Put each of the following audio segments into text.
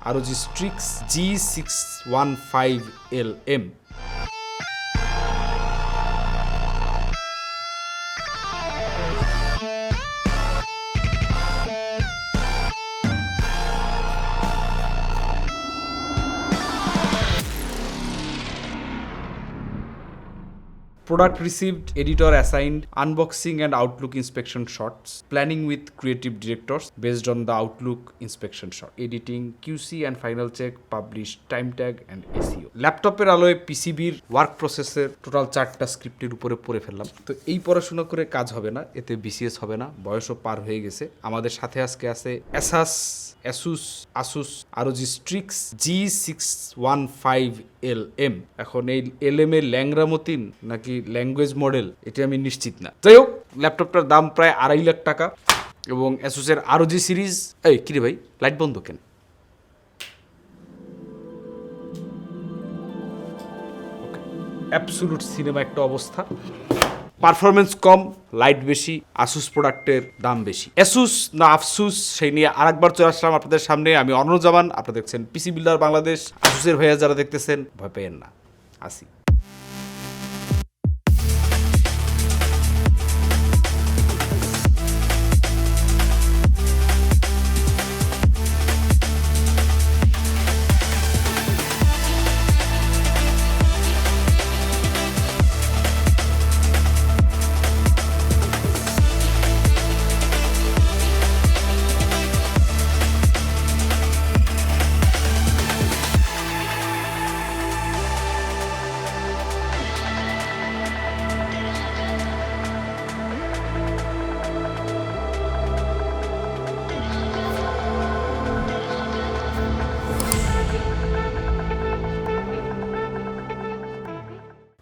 R O G Strix G six one five L M product received editor assigned unboxing and outlook inspection shorts planning with creative directors based on the outlook inspection short editing QC and final check publish time tag and SEO ল্যাপটপের আলোয় পিসিবির work প্রসেসের total চারটা স্ক্রিপ্টের উপরে পড়ে ফেললাম। তো এই পড়াশোনা করে কাজ হবে না, এতে বিসিএস হবে না, বয়সও পার হয়ে গেছে। আমাদের সাথে আজকে আছে Asus Asus Asus R O G Strix G six one five L M. এখন এই এল এম এর ল্যাংরামতিন নাকি ল্যাঙ্গুয়েজ মডেল, এটি আমি নিশ্চিত না। যাই হোক ল্যাপটপটার দাম প্রায় আড়াই লাখ টাকা এবং অ্যাসোসের আরও যে সিরিজ, এই কিরে ভাই, লাইট বন্ধ কেন? অ্যাবসুলুট সিনেমা একটা অবস্থা। পারফরমেন্স কম লাইট বেশি আসুস প্রোডাক্টের দাম বেশি। অ্যাসুস না আফসুস সেই নিয়ে আরেকবার চলে আসলাম আপনাদের সামনে। আমি অনরজামান আপনারা দেখছেন পিসি বিল্ডার বাংলাদেশ আসুসের হয়ে যারা দেখতেছেন, ভয় পেয়েন না। আসি।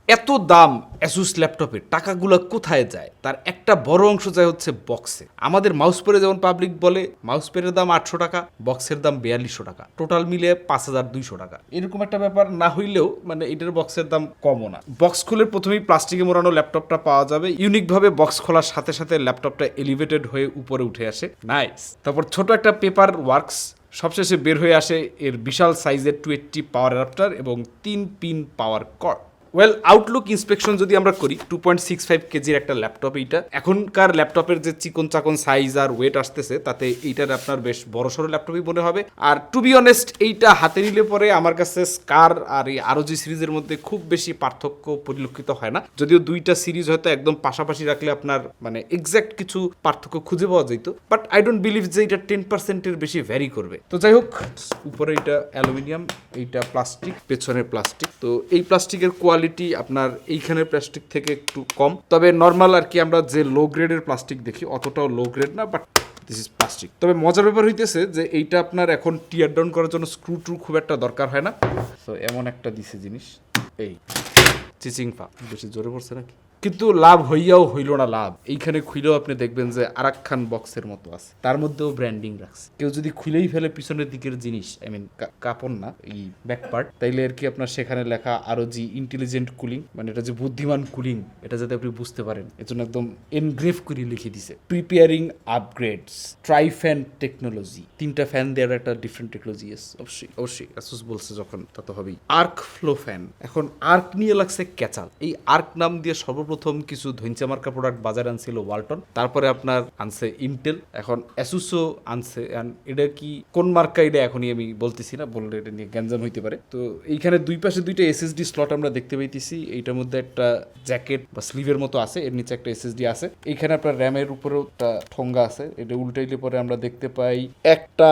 এত দাম অ্যাসুস ল্যাপটপের টাকাগুলো কোথায় যায়? তার একটা বড় অংশ যায় হচ্ছে বক্সে আমাদের মাউস পেরে যেমন পাবলিক বলে মাউস পেরের দাম আটশো টাকা বক্সের দাম বিয়াল্লিশশো টাকা। টোটাল মিলে পাঁচ হাজার দুইশো টাকা। এরকম একটা ব্যাপার না হইলেও মানে এটার বক্সের দাম কমও না। বক্স খুলে প্রথমেই প্লাস্টিকে মোড়ানো ল্যাপটপটা পাওয়া যাবে। ইউনিকভাবে বক্স খোলার সাথে সাথে ল্যাপটপটা এলিভেটেড হয়ে উপরে উঠে আসে। নাইস তারপর ছোট একটা পেপার ওয়ার্কস সবশেষে বের হয়ে আসে এর বিশাল সাইজের টু এইটটি পাওয়ার অ্যাডাপ্টার এবং তিন pin power cord well outlook inspection যদি আমরা করি টু পয়েন্ট সিক্স ফাইভ কেজির একটা ল্যাপটপ এইটা। এখনকার ল্যাপটপের যে চিকন চাকন সাইজ আর ওয়েট আসতেছে, তাতে এইটার আপনার বেশ বড় সড়ো ল্যাপটপই মনে হবে। আর টু বি অনেস্ট এইটা হাতে নিলে পরে আমার কাছে স্কার আর এই আরও জি সিরিজের মধ্যে খুব বেশি পার্থক্য পরিলক্ষিত হয় না। যদিও দুইটা সিরিজ হয়তো একদম পাশাপাশি রাখলে আপনার মানে এক্স্যাক্ট কিছু পার্থক্য খুঁজে পাওয়া যেত বাট আই ডোন্ট বিলিভ যে এটা টেন পার্সেন্টের বেশি ভ্যারি করবে। তো যাই হোক, উপরে এটা অ্যালুমিনিয়াম, এইটা প্লাস্টিক পেছনের প্লাস্টিক তো এই প্লাস্টিকের কোয়ালিটি আপনার এইখানের প্লাস্টিক থেকে একটু কম। তবে নর্মাল আর কি আমরা যে লো গ্রেডের প্লাস্টিক দেখি অতটাও লো গ্রেড না বাট দিস ইজ প্লাস্টিক তবে মজার ব্যাপার হইতেছে যে এইটা আপনার এখন টিয়ার ডাউন করার জন্য স্ক্রু ট্রু খুব একটা দরকার হয় না। তো এমন একটা দিছে জিনিস এই। চিচিং পা বেশি জোরে পড়ছে নাকি? কিন্তু লাভ হইয়াও হইল না লাভ। এইখানে খুইলেও আপনি দেখবেন যে আরাকখান বক্সের মতো আছে। তার মধ্যেও ব্র্যান্ডিং রাখছে। কেউ যদি খুলেই ফেলে পিছনের দিকের জিনিস আই মিন কাপড় না এই ব্যাক পার্ট তাইলে আর কি আপনার সেখানে লেখা আরও যে ইন্টেলিজেন্ট কুলিং মানে এটা যে বুদ্ধিমান কুলিং এটা যাতে আপনি বুঝতে পারেন। এর জন্য একদম এনগ্রেভ করে লিখে দিছে। Preparing upgrades tri fan technology তিনটা ফ্যান দেওয়ার একটা ডিফারেন্ট টেকনোলজি এস অবশ্যই অবশ্যই। অ্যাসুস বলছে যখন তা তো হবেই। আর্ক ফ্লো ফ্যান এখন আর্ক নিয়ে লাগছে ক্যাচাল এই আর্ক নাম দিয়ে সর্বপ্রথম কিছু ধৈঞ্চা মার্কা প্রোডাক্ট বাজারে আনছিল ওয়ালটন তারপরে আপনার আনছে ইন্টেল এখন অ্যাসুসও আনছে। এটা কি, কোন মার্কা এটা এখনই আমি বলতেছি না, বললে এটা নিয়ে গ্যাঞ্জাম হইতে পারে। তো এইখানে দুই পাশে দুইটা এসএসডি স্লট আমরা দেখতে পাইতেছি। এইটার মধ্যে একটা জ্যাকেট বা স্লিভের মতো আছে। এর নিচে একটা এসএসডি আছে। এইখানে আপনার র্যামের উপরেও একটা ঠোঙ্গা আছে। এটা উল্টাইলে পরে আমরা দেখতে পাই একটা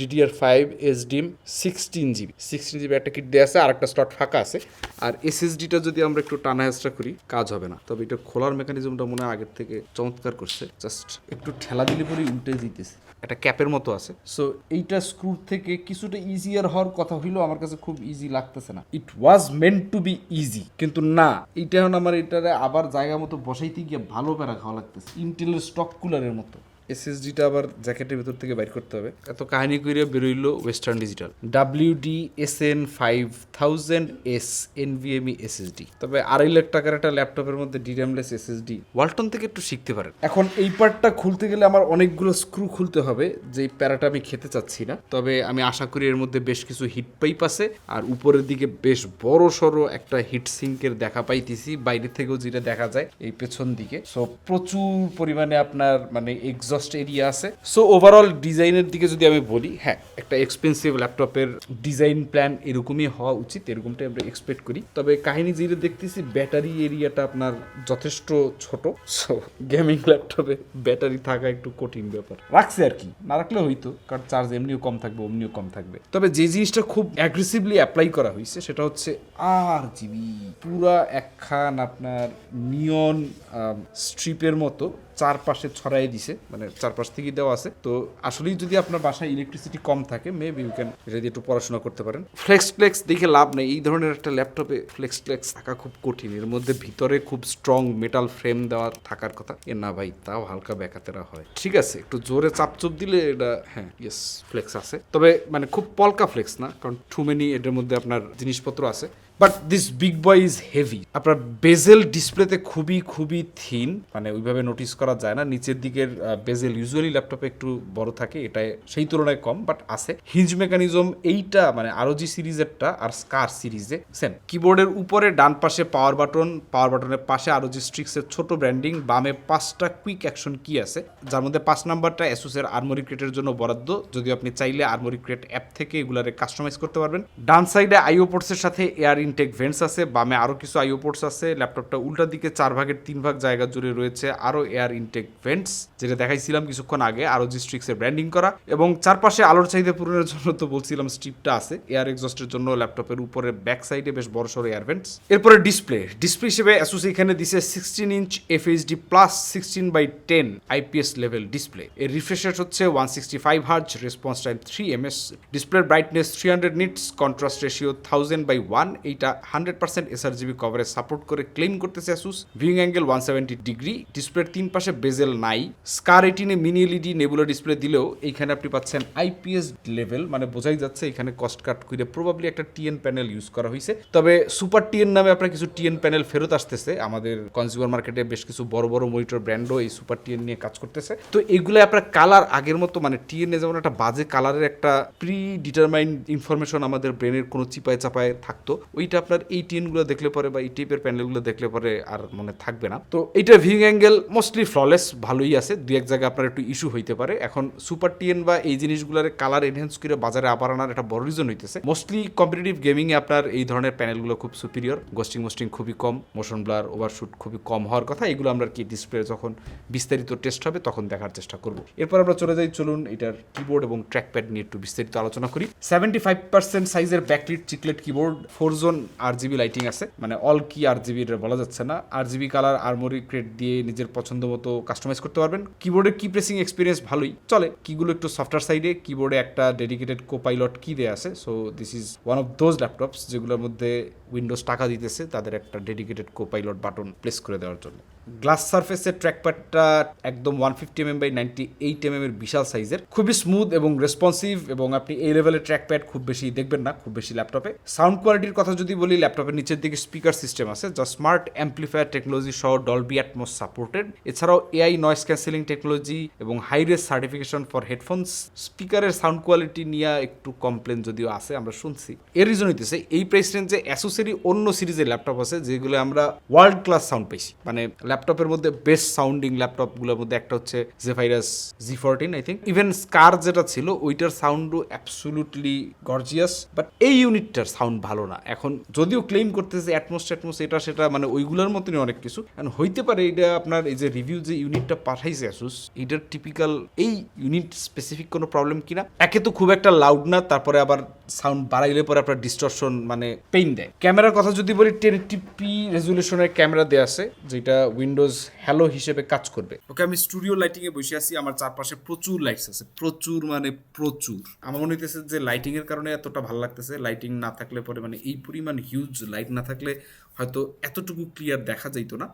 DDR five S DIMM sixteen GB sixteen GB একটা কিট দেওয়া আছে। আর একটা স্লট ফাঁকা আছে। আর এসএসডিটা যদি আমরা একটু টানা হেঁচড়া করি, কাজ হবে না। তবে এটা খোলার মেকানিজমটা মনে হয় আগের থেকে চমৎকার করছে। জাস্ট একটু ঠেলা দিলে পরে উল্টে দিতেছে। একটা ক্যাপের মতো আছে। সো এইটা স্ক্রু থেকে কিছুটা ইজিয়ার হওয়ার কথা হইল আমার কাছে খুব ইজি লাগতেছে না। It was meant to be easy কিন্তু না। এটা এখন আমার এটারে আবার জায়গা মতো বসাইতে গিয়ে ভালো প্যারা খাওয়া লাগতেছে। ইন্টেলের স্টক কুলারের মতো। এসএসডিটা আবার জ্যাকেটের ভেতর থেকে বাইর করতে হবে। এত কাহিনী করে বেরোইলো Western Digital W D S N five thousand S NVMe SSD তবে আড়াই লাখ টাকার একটা ল্যাপটপের মধ্যে ডিরামলেস এসএসডি ওয়ালটন থেকে একটু শিখতে পারেন। এখন এই পার্টটা খুলতে গেলে আমার অনেকগুলো স্ক্রু খুলতে হবে যে প্যারাটা আমি খেতে চাচ্ছি না। তবে আমি আশা করি এর মধ্যে বেশ কিছু হিট পাইপ আছে আর উপরের দিকে বেশ বড় সড়ো একটা হিট সিঙ্কের দেখা পাইতেছি বাইরে থেকেও যেটা দেখা যায় এই পেছন দিকে। সো প্রচুর পরিমাণে আপনার মানে এক্সস্ট এরিয়া আছে। সো ওভারঅল ডিজাইনের দিকে যদি আমি বলি হ্যাঁ একটা এক্সপেন্সিভ ল্যাপটপের ডিজাইন প্ল্যান এরকমই হওয়া উচিত, এরকমটাই আমরা এক্সপেক্ট করি। তবে কাহিনী যেটা দেখতেছি ব্যাটারি এরিয়াটা আপনার যথেষ্ট ছোট। সো গেমিং ল্যাপটপে ব্যাটারি থাকা একটু কঠিন ব্যাপার। রাখছে আর কি, না রাখলে হইতো কারণ চার্জ এমনিও কম থাকবে, অমনিও কম থাকবে। তবে যে জিনিসটা খুব অ্যাগ্রেসিভলি অ্যাপ্লাই করা হয়েছে, সেটা হচ্ছে আর জিবি পুরা একখান আপনার নিয়ন স্ট্রিপের মতো চারপাশে ছড়াই দিছে মানে চারপাশ থেকে দেওয়া আছে। তো আসলেই যদি আপনার বাসায় ইলেকট্রিসিটি কম থাকে মেবি ইউ ক্যান এটা দিয়ে একটু পড়াশোনা করতে পারেন। ফ্লেক্স ফ্লেক্স দেখে লাভ নেই। এই ধরনের একটা ল্যাপটপে ফ্লেক্স ফ্লেক্স থাকা খুব কঠিন। এর মধ্যে ভিতরে খুব স্ট্রং মেটাল ফ্রেম দেওয়া থাকার কথা। এ না ভাই, তাও হালকা ব্যাকাতেরা হয়। ঠিক আছে, একটু জোরে চাপচুপ দিলে এটা হ্যাঁ ইয়েস ফ্লেক্স আছে। তবে মানে খুব পলকা ফ্লেক্স না, কারণ টু মেনি এটার মধ্যে আপনার জিনিসপত্র আছে। But this big boy is heavy আপনার বেজেল ডিসপ্লেতে খুবই খুবই থিন মানে ওইভাবে নোটিস করা যায় না। নিচের দিকের বেজেল ইউজুয়ালি ল্যাপটপে একটু বড় থাকে। এটা সেই তুলনায় কম বাট আছে। হিঞ্জ মেকানিজম এইটা মানে আরও জি সিরিজেরটা আর স্কার সিরিজে সেম কিবোর্ডের উপরে ডান পাশে পাওয়ার বাটন পাওয়ার বাটনের পাশে আরও জি স্ট্রিক্সের ছোট ব্র্যান্ডিং বামে পাঁচটা কুইক অ্যাকশন কি আছে। যার মধ্যে পাঁচ নাম্বারটা অ্যাসুসের আর্মোরি ক্রেটের জন্য বরাদ্দ। যদি আপনি চাইলে আর্মোরি ক্রেট অ্যাপ থেকে এগুলারে কাস্টমাইজ করতে পারবেন। ডান সাইডে আইও পোর্টসের সাথে এয়ার ইনটেক ভেন্টস আছে, বামে আরও কিছু আইও পোর্টস আছে, ল্যাপটপটা উল্টার দিকে চার ভাগের তিন ভাগ জায়গা জুড়ে রয়েছে আরও এয়ার ইনটেক ভেন্টস, যেটা দেখাইছিলাম কিছুক্ষণ আগে আরও জি স্ট্রিক্সের ব্র্যান্ডিং করা। এবং চারপাশে আলোর চাহিদা পূরণের জন্য তো বলছিলাম স্ট্রিপটা আছে, এয়ার এক্সস্টের জন্য ল্যাপটপের উপরে ব্যাক সাইডে বেশ বড় সড়ো এয়ার ভেন্টস। এরপরে ডিসপ্লে ডিসপ্লে হিসেবে অ্যাসুস এখানে দিছে sixteen inch FHD plus sixteen by ten IPS level display এর রিফ্রেশ রেট হচ্ছে one sixty five hertz response time three MS ডিসপ্লের brightness three hundred nits contrast ratio thousand by one এইটা hundred percent sRGB coverage support করে claim করতেছে Asus viewing angle one seventy degree ডিসপ্লের তিন পাশে bezel নাই। Scar এইটিনে mini LED nebula display দিলেও এইখানে আপনি পাচ্ছেন আইপিএস লেভেল মানে বোঝাই যাচ্ছে এখানে কস্ট কাট করে প্রবাবলি একটা টিএন প্যানেল ইউজ করা হয়েছে তবে সুপার টিএন নামে আপনার কিছু টিএন প্যানেল ফেরত আসতেছে। আমাদের কনজিউমার মার্কেটে বেশ কিছু বড় বড় মনিটর ব্র্যান্ডও এই সুপার টিএন নিয়ে কাজ করতেছে। তো এগুলো আপনার কালার আগের মতো মানে টিএন যেমন একটা বাজে কালারের একটা প্রি ডিটারমাইন্ড ইনফরমেশন আমাদের ব্রেনের কোনো চিপায় চাপায় থাকতো ওইটা আপনার এই টিএনগুলো দেখলে পরে বা এই টাইপের প্যানেলগুলো দেখলে পরে আর মনে থাকবে না। তো এইটা ভিউইং অ্যাঙ্গেল মোস্টলি ফ্ললেস ভালোই আছে। দুই এক জায়গায় আপনার একটু ইস্যু হইতে পারে। এখন সুপার টিএন বা এই জিনিসগুলোর কালার এনহেন্স করে বাজারে আবার আনার একটা বড় রিজন হইতেছে। মোস্টলি কম্পিটিটিভ গেমিংয়ে আপনার এই ধরনের প্যানেলগুলো খুব সুপিরিয়র গোস্টিং মোস্টিং খুবই কম। মোশন ব্লার ওভারশুট খুবই কম হওয়ার কথা। এগুলো আমরা কি ডিসপ্লে যখন বিস্তারিত টেস্ট হবে তখন দেখার চেষ্টা করব। এরপর আমরা চলে যাই, চলুন এটার কিবোর্ড এবং ট্র্যাকপ্যাড নিয়ে একটু বিস্তারিত আলোচনা করি। সেভেন্টি ফাইভ পার্সেন্ট সাইজের backlit chiclet keyboard four zone R GB lighting আছে। মানে অল কি আর জিবি বলা যাচ্ছে না। আর জিবি কালার আর্মোরি ক্রেড দিয়ে নিজের পছন্দ মতো কাস্টমাইজ করতে পারবেন। কিবোর্ডের কি প্রেসিং এক্সপিরিয়েন্স ভালোই। চলে কিগুলো একটু সফটওয়্যার সাইডে কিবোর্ডে একটা ডেডিকেটেড কো পাইলট কি দেওয়া আছে। So this is one of those laptops যেগুলোর মধ্যে উইন্ডোজ টাকা দিতেছে তাদের একটা dedicated copilot button place করে দেওয়ার জন্য। গ্লাস সারফেসের ট্র্যাকপ্যাডটা একদম one fifty MM by ninety eight MM এর বিশাল সাইজের খুবই স্মুথ এবং রেসপন্সিভ এবং আপনি এই লেভেলের ট্র্যাকপ্যাড খুব বেশি দেখবেন না, খুব বেশি ল্যাপটপে সাউন্ড কোয়ালিটির কথা যদি বলি ল্যাপটপের নিচের দিকে স্পিকার সিস্টেম আছে, যা স্মার্ট অ্যাম্পলিফায়ার টেকনোলজি সহ ডলবি অ্যাটমোস সাপোর্টেড এছাড়াও এআই নয়েস ক্যান্সেলিং টেকনোলজি এবং high res certification for headphones স্পিকারের সাউন্ড কোয়ালিটি নিয়ে একটু কমপ্লেন যদিও আছে, আমরা শুনছি। এর রিজন হইতেছে, এই প্রাইস রেঞ্জে অ্যাসোসেরি অন্য সিরিজের ল্যাপটপ আছে, যেগুলো আমরা ওয়ার্ল্ড ক্লাস সাউন্ড পেয়েছি মানে ল্যাপটপের মধ্যে বেস্ট সাউন্ডিং ল্যাপটপগুলোর মধ্যে একটা হচ্ছে Zephyrus G fourteen I think even Scar যেটা ছিল, ওইটার সাউন্ডও অ্যাবসুলুটলি গর্জিয়াস বাট এই ইউনিটটার সাউন্ড ভালো না। এখন যদিও ক্লেম করতেছে অ্যাটমোস অ্যাটমোস এটা, সেটা মানে ওইগুলোর মতনই অনেক কিছু। এখন হইতে পারে এটা আপনার এই যে রিভিউ যে ইউনিটটা পাঠাইছে অ্যাসুস এটার টিপিক্যাল এই ইউনিট স্পেসিফিক কোনো প্রবলেম কিনা? একে তো খুব একটা লাউড না, তারপরে আবার সাউন্ড বাড়াইলে পরে আপনার ডিস্টরশন মানে পেইন দেয়। ক্যামেরার কথা যদি বলি টেন টিপি রেজুলেশনের ক্যামেরা দেওয়া আছে, যেটা উইন্ডোজ হ্যালো হিসেবে কাজ করবে। ওকে, আমি স্টুডিও লাইটিং এ বসে আছি, আমার চারপাশে প্রচুর লাইটস আছে, প্রচুর মানে প্রচুর। আমার মনে হইতেছে যে লাইটিং এর কারণে এতটা ভালো লাগতেছে লাইটিং না থাকলে পরে মানে এই পরিমাণ হিউজ লাইট না থাকলে হয়তো এতটুকু ক্লিয়ার দেখা যাইতো না।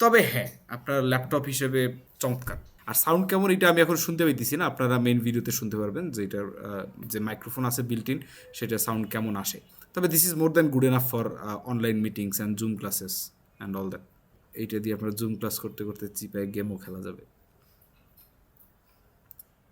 তবে হ্যাঁ আপনার ল্যাপটপ হিসেবে চমৎকার। আর সাউন্ড কেমন এটা আমি এখন শুনতে পাইতেছি না, আপনারা মেন ভিডিওতে শুনতে পারবেন যে এটার যে মাইক্রোফোন আছে বিল্ট ইন সেটা সাউন্ড কেমন আসে। তবে this is more than good enough for online meetings and Zoom classes and all that এইটা দিয়ে আপনারা জুম ক্লাস করতে করতে চিপায় গেমও খেলা যাবে।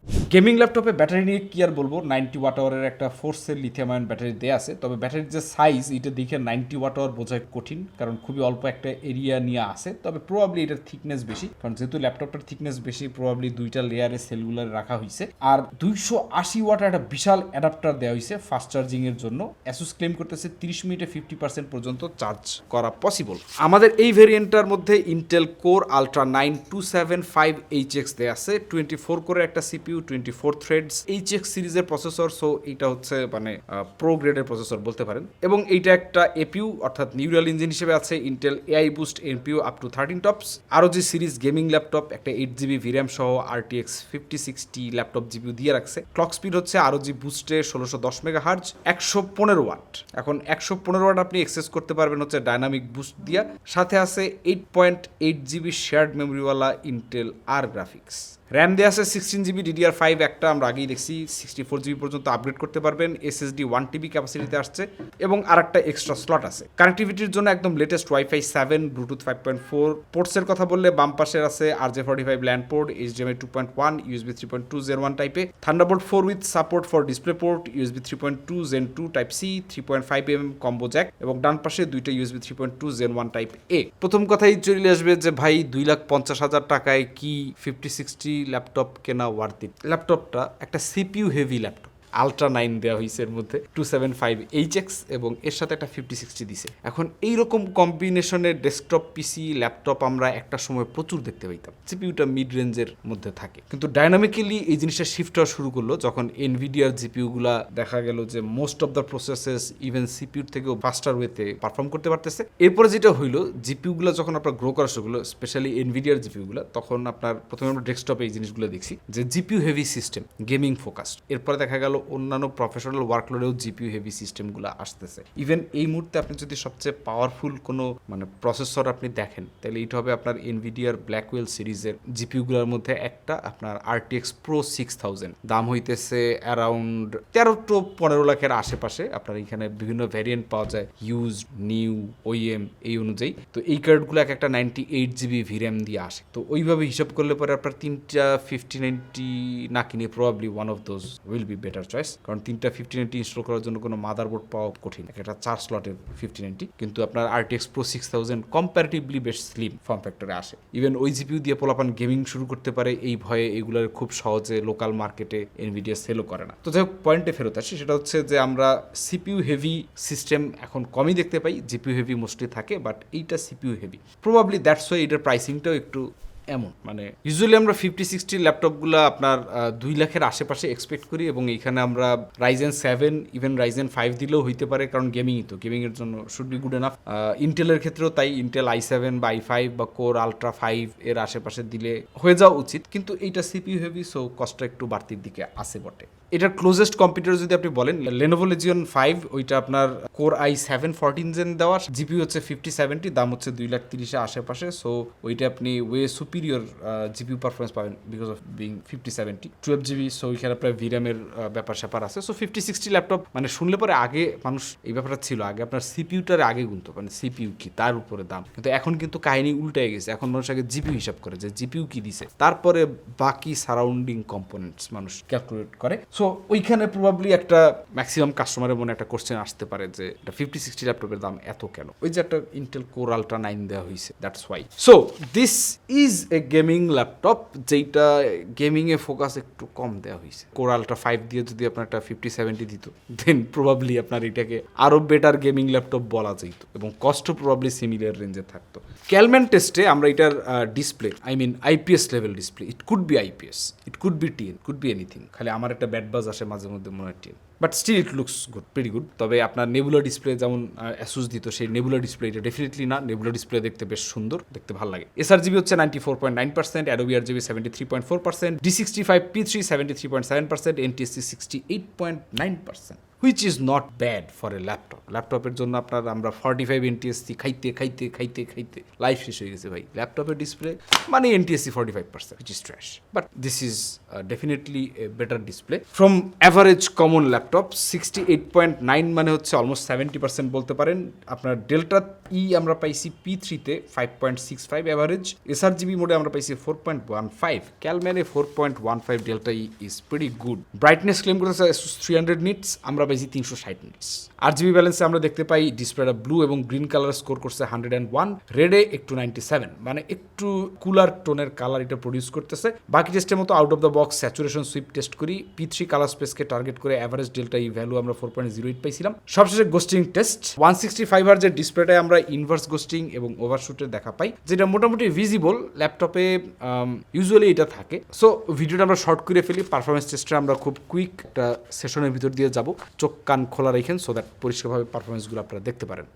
গেমিং ল্যাপটপে ব্যাটারি নিয়ে কি আর বলব? নাইনটি ওয়াট আওয়ারের একটা ফোর্সের লিথিয়াম আয়ন ব্যাটারি দেওয়া আছে। তবে ব্যাটারির যে সাইজ এটা দেখে নাইনটি ওয়াট আওয়ার বোঝা কঠিন, কারণ খুবই অল্প একটা এরিয়া নিয়ে আসে তবে প্রবাবলি এটার থিকনেস বেশি, কারণ যেহেতু ল্যাপটপটার থিকনেস বেশি প্রবাবলি দুইটা লেয়ারে সেলুলার রাখা হয়েছে আর দুইশো আশি ওয়াটের একটা বিশাল অ্যাডাপ্টার দেওয়া হয়েছে ফাস্ট চার্জিং এর জন্য। অ্যাসুস ক্লেম করতেছে তিরিশ মিনিটে ফিফটি পার্সেন্ট পর্যন্ত চার্জ করা পসিবল আমাদের এই ভেরিয়েন্টটার মধ্যে Intel core ultra nine two seven five H X দেওয়া আছে। টোয়েন্টি ফোর করে একটা CPU twenty four threads H X সিরিজের প্রসেসর সো এইটা হচ্ছে মানে প্রো গ্রেডের প্রসেসর বলতে পারেন। এবং এইটা একটা এপিউ অর্থাৎ নিউরাল ইঞ্জিন হিসেবে আছে Intel AI boost NPU up to thirteen TOPS আরও যে সিরিজ গেমিং ল্যাপটপ একটা এইট জিবি ভিরাম সহ RTX fifty sixty laptop GPU দিয়ে রাখছে। ক্লক স্পিড হচ্ছে আরও জি বুস্টে ষোলোশো দশ মেগা হার্জ একশো পনেরো ওয়াট এখন একশো পনেরো ওয়াট আপনি এক্সেস করতে পারবেন হচ্ছে ডাইনামিক বুস্ট দিয়া। সাথে আছে eight point eight GB shared মেমোরিওয়ালা Intel Arc graphics RAM দেওয়া আছে সিক্সটিন জিবি ডিডিআর ফাইভ একটা আমরা আগেই দেখছি সিক্সটি ফোর জিবি পর্যন্ত আপগ্রেড করতে পারবেন এসএসডি ওয়ান টিবি ক্যাপাসিটিতে আসছে এবং আর একটা এক্সট্রা স্লট আছে। কানেক্টিভিটির জন্য একদম latest WiFi seven Bluetooth five point four পোর্টসের কথা বললে বাম পাশের আছে R J forty five LAN port HDMI two point one USB three point two gen one টাইপে Thunderbolt four with support for display port USB three point two gen two type C three point five M combo jack এবং ডান পাশে দুইটা USB three point two gen one type A প্রথম কথাই চলে আসবে যে, ভাই, দুই লাখ পঞ্চাশ হাজার টাকায় কি ফিফটি সিক্সটি ল্যাপটপ কেনা ওয়ার্থ ল্যাপটপটা একটা CPU heavy laptop ultra nine দেওয়া হয়েছে এর মধ্যে two seven five H X এবং এর সাথে একটা ফিফটি সিক্সটি দিছে। এখন এইরকম কম্বিনেশনের ডেস্কটপ পিসি ল্যাপটপ আমরা একটা সময় প্রচুর দেখতে পাইতাম। সিপিউটা মিড রেঞ্জের মধ্যে থাকে। কিন্তু ডাইনামিক্যালি এই জিনিসটা শিফট হওয়া শুরু করল যখন এনভিডিয়ার জিপিউগুলা দেখা গেল যে most of the processes even সিপিউর থেকেও ফাস্টার ওয়েতে পারফর্ম করতে পারতেছে। এরপরে যেটা হইল জিপিউগুলো যখন আপনার গ্রো করা শুরু করল স্পেশালি এনভিডিয়ার জিপিউগুলো তখন আপনার প্রথমে আমরা ডেস্কটপে এই জিনিসগুলো দেখছি যে GPU heavy system gaming focused এরপরে দেখা গেল অন্যান্য প্রফেশনাল ওয়ার্কলোডেও জিপিউ হেভি সিস্টেমগুলো আসতেছে। ইভেন এই মুহূর্তে আপনি যদি সবচেয়ে পাওয়ারফুল কোনো মানে প্রসেসর আপনি দেখেন, তাহলে এইটা হবে আপনার এনভিডিয়ার ব্ল্যাকওয়েল সিরিজের জিপিউগুলোর মধ্যে একটা, আপনার আরটিএক্স প্রো সিক্স থাউজেন্ড দাম হইতেছে অ্যারাউন্ড তেরো টু পনেরো লাখের আশেপাশে। আপনার এখানে বিভিন্ন ভ্যারিয়েন্ট পাওয়া যায় ইউজ নিউ ওইএম এই অনুযায়ী। তো এই কার্ডগুলো এক একটা নাইনটি এইট জিবি ভিরাম দিয়ে আসে। তো ওইভাবে হিসাব করলে পরে আপনার তিনটা ফিফটি নাইনটি না কিনে probably one of those will be better choice কারণ তিনটা ফিফটি নাইনটি ইনস্টল করার জন্য কোনো মাদারবোর্ড পাওয়া কঠিন। একটা চার স্লটের ফিফটি নাইনটি কিন্তু আপনার RTX pro six thousand comparatively বেশ স্লিম ফর্ম ফ্যাক্টরে আসে। ইভেন ওই জিপিউ দিয়ে পোলাপান গেমিং শুরু করতে পারে, এই ভয়ে এগুলোর খুব সহজে লোকাল মার্কেটে এনভিডিয়া সেলও করে না। তো যাই হোক পয়েন্টে ফেরত আসি, সেটা হচ্ছে যে আমরা সিপিউ হেভি সিস্টেম এখন কমই দেখতে পাই জিপিউ হেভি মোস্টলি থাকে বাট এইটা CPU heavy probably that's why এটার প্রাইসিংটাও একটু এমন। মানে ইউজুয়ালি আমরা ফিফটি সিক্সটি ল্যাপটপগুলো আপনার দুই লাখের আশেপাশে এক্সপেক্ট করি এবং এইখানে আমরা Ryzen seven even Ryzen five দিলেও হইতে পারে কারণ গেমিংই তো। গেমিংয়ের জন্য শুড বি গুড এনাফ ইন্টেলের ক্ষেত্রেও তাই ইন্টেল আই সেভেন বা আই ফাইভ বা কোর আলট্রা ফাইভ এর আশেপাশে দিলে হয়ে যাওয়া উচিত। কিন্তু এইটা সিপিউ হেভি সো কষ্টটা একটু বাড়তির দিকে আসে বটে। এটার ক্লোজেস্ট কম্পিউটার যদি আপনি বলেন লেনোভো লেজিয়ন ফাইভ ওইটা আপনার core I seven fourteen gen দেওয়ার জিপি হচ্ছে ফিফটি সেভেন্টি দাম হচ্ছে দুই লাখ তিরিশে আশেপাশে সো ওইটা আপনি ওয়ে সুপিরিয়র জিপি পারফরমেন্স পাবেন because of being fifty seventy twelve GB so ওইখানে আপনার ভিরামের ব্যাপার স্যাপার আছে সো ফিফটি সিক্সটি ল্যাপটপ মানে শুনলে পরে আগে মানুষ এই ব্যাপারটা ছিল, আগে আপনার সিপিউটার আগে গুনতো মানে সিপিউ কি, তার উপরে দাম। কিন্তু এখন কিন্তু কাহিনী উল্টে গেছে, এখন মানুষ আগে জিপিউ হিসাব করে যে জিপিউ কি দিছে, তারপরে বাকি সারাউন্ডিং কম্পোনেন্টস মানুষ ক্যালকুলেট করে। সো ওইখানে প্রবাবলি একটা ম্যাক্সিমাম কাস্টমারের মনে একটা কোশ্চেন আসতে পারে যে, এটা ফিফটি সিক্সটি ল্যাপটপের দাম এত কেন? ওই যে একটা ইন্টেল কোর আলট্রা নাইন দেওয়া হয়েছে that's why so this is a gaming laptop যেইটা গেমিংয়ে ফোকাস একটু কম দেওয়া হয়েছে কোর আলট্রা ফাইভ দিয়ে যদি আপনার একটা ফিফটি সেভেন্টি দিত দেন প্রবাবলি আপনার এটাকে আরও বেটার গেমিং ল্যাপটপ বলা যেত এবং কস্ট প্রবাবলি সিমিলার রেঞ্জে থাকতো। ক্যালম্যান টেস্টে আমরা এটার display I mean IPS level display it could be IPS it could be TN could be anything খালি আমার একটা ব্যাড বাজ আসে মাঝে মধ্যে মনে হয় TN but still it looks good very good তবে আপনার নেবুলার ডিসপ্লে যেমন অ্যাসুস দিত, সেই নেবুলার ডিসপ্লে এটা ডেফিনেটলি না। নেবুলার ডিসপ্লে দেখতে বেশ সুন্দর, দেখতে ভালো লাগে। এস এসআর জিবি হচ্ছে ninety four point nine percent Adobe RGB seventy three point four percent D sixty five P three seventy three point seven percent NTSC sixty eight point nine percent which is not bad for a laptop ল্যাপটপের জন্য আপনার আমরা forty five NTSC খাইতে খাইতে খাইতে খাইতে life শেষ হয়ে গেছে ভাই। ল্যাপটপের ডিসপ্লে মানে NTSC forty five percent which is trash but this is definitely a better display from average common laptop sixty eight point nine মানে হচ্ছে অলমোস্ট সেভেন্টি পার্সেন্ট বলতে পারেন। আপনার ডেল্টা ই আমরা পাইছি পি থ্রিতে five point six five average sRGB মোডে আমরা পাইছি four point one five ক্যালম্যানে four point one five delta E is pretty good brightness claim করতেছে থ্রি হান্ড্রেড নিটস আমরা পাইছি তিনশো ষাট নিটস আর জিবি ব্যালেন্সে আমরা দেখতে পাই ডিসপ্লেটা ব্লু এবং গ্রিন কালার স্কোর করছে হান্ড্রেড অ্যান্ড ওয়ান, রেডে একটু নাইনটি সেভেন মানে একটু কুলার টোনের কালার এটা প্রডিউস করতেছে। বাকি টেস্টের মতো out of the box saturation sweep test করি। পি থ্রি কালার স্পেসকে টার্গেট করে অ্যাভারেজ ডেল্টা ই ভ্যালু আমরা ফোর পয়েন্ট জিরো এইট পাইছিলাম। সবশেষে ghosting test one sixty five যে ডিসপ্লেটায় আমরা ইনভার্স গোস্টিং এবং ওভারশুটের দেখা পাই, যেটা মোটামুটি ভিজিবল ল্যাপটপে ইউজুয়ালি এটা থাকে। সো ভিডিওটা আমরা শর্ট করে ফেলি পারফরমেন্স টেস্টে আমরা খুব কুইক একটা সেশনের ভিতর দিয়ে যাব। চোখ কান খোলা রেখেন সো দ্যাট পরিষ্কারভাবে পারফরমেন্সগুলো আপনারা দেখতে পারেন।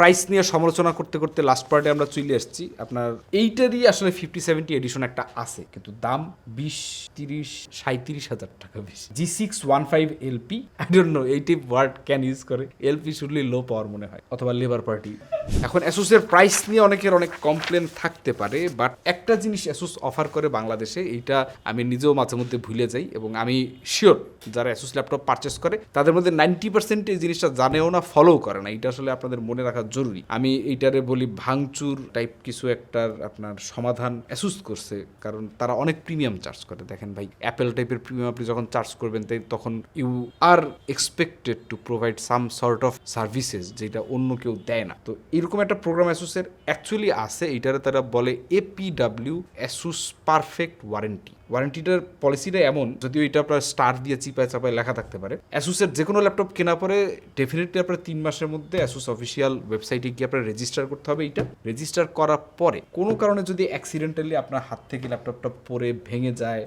প্রাইস নিয়ে সমালোচনা করতে করতে লাস্ট পার্টে আমরা চলে এসেছি আপনার এইটারই আসলে ফিফটি সেভেন্টি এডিশন একটা আছে, কিন্তু দাম বিশ, তিরিশ সাঁত্রিশ হাজার টাকা বেশি। G six one five LP I don't know eighty word can use করে। এলপি শুনলে লো পাওয়ার মনে হয়, অথবা লেবার পার্টি এখন অ্যাসুসের প্রাইস নিয়ে অনেকের অনেক কমপ্লেন থাকতে পারে বাট একটা জিনিস অ্যাসুস অফার করে বাংলাদেশে, এইটা আমি নিজেও মাঝে মধ্যে ভুলে যাই, এবং আমি শিওর যারা অ্যাসুস ল্যাপটপ পারচেস করে, তাদের মধ্যে নাইনটি পার্সেন্ট এই জিনিসটা জানেও না ফলো করে না। এটা আসলে আপনাদের মনে রাখা জরুরি। আমি এইটারে বলি ভাঙচুর টাইপ কিছু একটার আপনার সমাধান অ্যাসুস করছে, কারণ তারা অনেক প্রিমিয়াম চার্জ করে। দেখেন ভাই অ্যাপেল টাইপের প্রিমিয়াম আপনি যখন চার্জ করবেন তাই তখন you are expected to provide some sort of services যেটা অন্য কেউ দেয় না। তো এরকম একটা প্রোগ্রাম অ্যাসুসের অ্যাকচুয়ালি আছে এটারে তারা বলে এপিডাব্লিউ অ্যাসুস পারফেক্ট ওয়ারেন্টি ওয়ারেন্টিটার পলিসিটা এমন, যদিও এটা আপনার স্টার দিয়ে চিপায় চাপায় লেখা থাকতে পারে। অ্যাসুসের যে কোনো ল্যাপটপ কেনা পরে ডেফিনেটলি আপনার তিন মাসের মধ্যে অ্যাসুস অফিসিয়াল ওয়েবসাইটে গিয়ে আপনার রেজিস্টার করতে হবে এটা রেজিস্টার করার পরে কোনো কারণে যদি অ্যাক্সিডেন্টালি আপনার হাত থেকে ল্যাপটপটা পরে ভেঙে যায়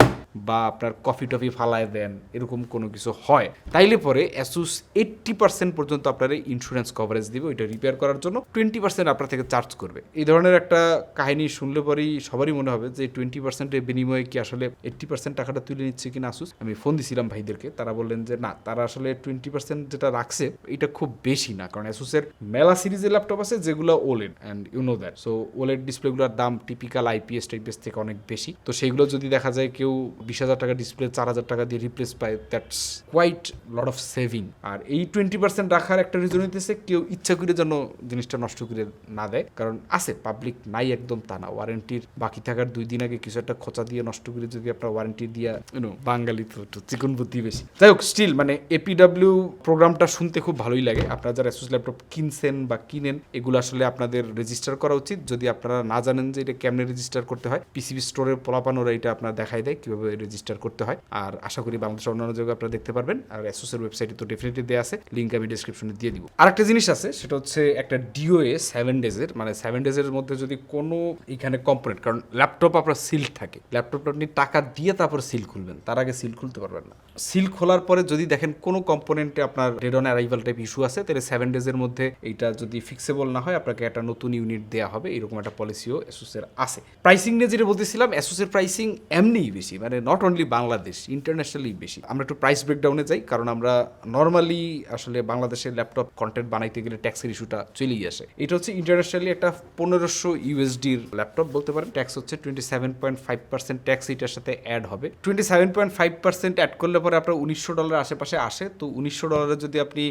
বা আপনার কফি টফি ফালায় দেন, এরকম কোনো কিছু হয়, তাইলে পরে অ্যাসুস এইট্টি পার্সেন্ট পর্যন্ত আপনার ইন্স্যুরেন্স কভারেজ দিবে, ওইটা রিপেয়ার করার জন্য টোয়েন্টি পার্সেন্ট আপনার থেকে চার্জ করবে। এই ধরনের একটা কাহিনী শুনলে পরেই সবারই মনে হবে যে টোয়েন্টি পার্সেন্টের বিনিময়ে কি আসলে এইট্টি পার্সেন্ট টাকাটা তুলে নিচ্ছে কিনা আসুস আমি ফোন দিছিলাম ভাইদেরকে, তারা বললেন যে না, তারা আসলে টোয়েন্টি পার্সেন্ট যেটা রাখছে, এটা খুব বেশি না, কারণ অ্যাসুসের মেলা সিরিজের ল্যাপটপ আছে যেগুলো OLED and you know that so OLED ডিসপ্লেগুলোর দাম টিপিক্যাল আইপিএস টাইপিএস থেকে অনেক বেশি। তো সেইগুলো যদি দেখা যায় কেউ বিশ হাজার টাকা ডিসপ্লে চার হাজার টাকা দিয়ে রিপ্লেস পায় that's quite lot of saving আর এই টোয়েন্টি পার্সেন্ট রাখার একটা রিজন হইতেছে, কেউ ইচ্ছা করে যেন জিনিসটা নষ্ট করে না দেয়। কারণ আছে পাবলিক নাই একদম তা না। ওয়ারেন্টির বাকি থাকার দুই দিন আগে কিছু একটা খোঁচা দিয়ে নষ্ট করে যদি আপনার ওয়ারেন্টি দিয়া ইউনো বাঙালি তো একটু চিকন বুদ্ধি বেশি। যাই হোক স্টিল মানে এপিডাব্লিউ প্রোগ্রামটা শুনতে খুব ভালোই লাগে। আপনারা যারা অ্যাসুস ল্যাপটপ কিনছেন বা কিনেন, এগুলো আসলে আপনাদের রেজিস্টার করা উচিত। যদি আপনারা না জানেন যে এটা কেমনে রেজিস্টার করতে হয় পিসিবি স্টোরের পোলাপানোরা এটা আপনার দেখাই দেয়, কীভাবে রেজিস্টার করতে হয়। আর আশা করি বাংলাদেশের অন্যান্য জায়গায় আপনারা দেখতে পারবেন। আর অ্যাসোসের ওয়েবসাইটে তো ডেফিনেটলি দেওয়া আছে। লিঙ্ক আমি ডিসক্রিপশনে দিয়ে দিব। আরেকটা জিনিস আছে, সেটা হচ্ছে একটা ডিওএ সেভেন ডেজের মানে সেভেন ডেজের মধ্যে যদি কোনো এখানে কম্পোনেন্ট কারণ ল্যাপটপ আপনার সিল থাকে। ল্যাপটপটা আপনি টাকা দিয়ে তারপর সিল খুলবেন। তার আগে সিল খুলতে পারবেন না। সিল খোলার পরে যদি দেখেন কোনো কম্পোনেন্টে আপনার dead on arrival type issue আছে, তাহলে সেভেন ডেজের মধ্যে এইটা যদি ফিক্সেবল না হয়, আপনাকে একটা নতুন ইউনিট দেওয়া হবে। এরকম একটা পলিসিও অ্যাসুসের আছে। প্রাইসিং নিয়ে যেটা বলতেছিলাম অ্যাসুসের প্রাইসিং এমনিই বেশি। মানে নট অনলি বাংলাদেশ ইন্টারন্যাশনালি বেশি। আমরা একটু প্রাইস ব্রেকডাউনে যাই, কারণ আমরা নর্মালি আসলে বাংলাদেশের ল্যাপটপ কন্টেন্ট বানাইতে গেলে ট্যাক্সের ইস্যুটা চলেই আসে। এটা হচ্ছে ইন্টারন্যাশনালি একটা পনেরোশো ইউএসডির ল্যাপটপ বলতে পারেন ট্যাক্স হচ্ছে twenty seven point five percent tax এটার সাথে অ্যাড হবে। Twenty seven point five percent add করলে পরে আপনার উনিশশো ডলার আশেপাশে আসে। তো উনিশশো ডলারে যদি আপনি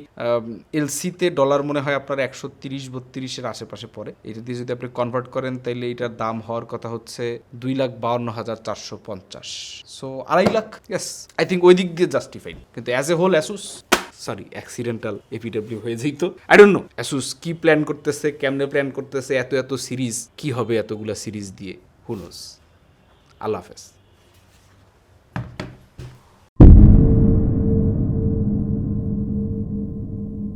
এলসিতে ডলার মনে হয় আপনার একশো তিরিশ বত্রিশের আশেপাশে পড়ে। এটা দিয়ে যদি আপনি কনভার্ট করেন তাহলে এটার দাম হওয়ার কথা হচ্ছে দুই লাখ বাউন্ন হাজার চারশো পঞ্চাশ। সো আড়াই লাখ? ইয়েস আই থিঙ্ক ওই দিক দিয়ে জাস্টিফাইড কিন্তু as a whole Asus sorry accidental APW হয়ে তো। আই ডোন্ট নো অ্যাসুস কি প্ল্যান করতেছে, কেমনে প্ল্যান করতেছে, এত এত সিরিজ কি হবে এতগুলা সিরিজ দিয়ে? হুনোস আল্লাহ হাফেজ।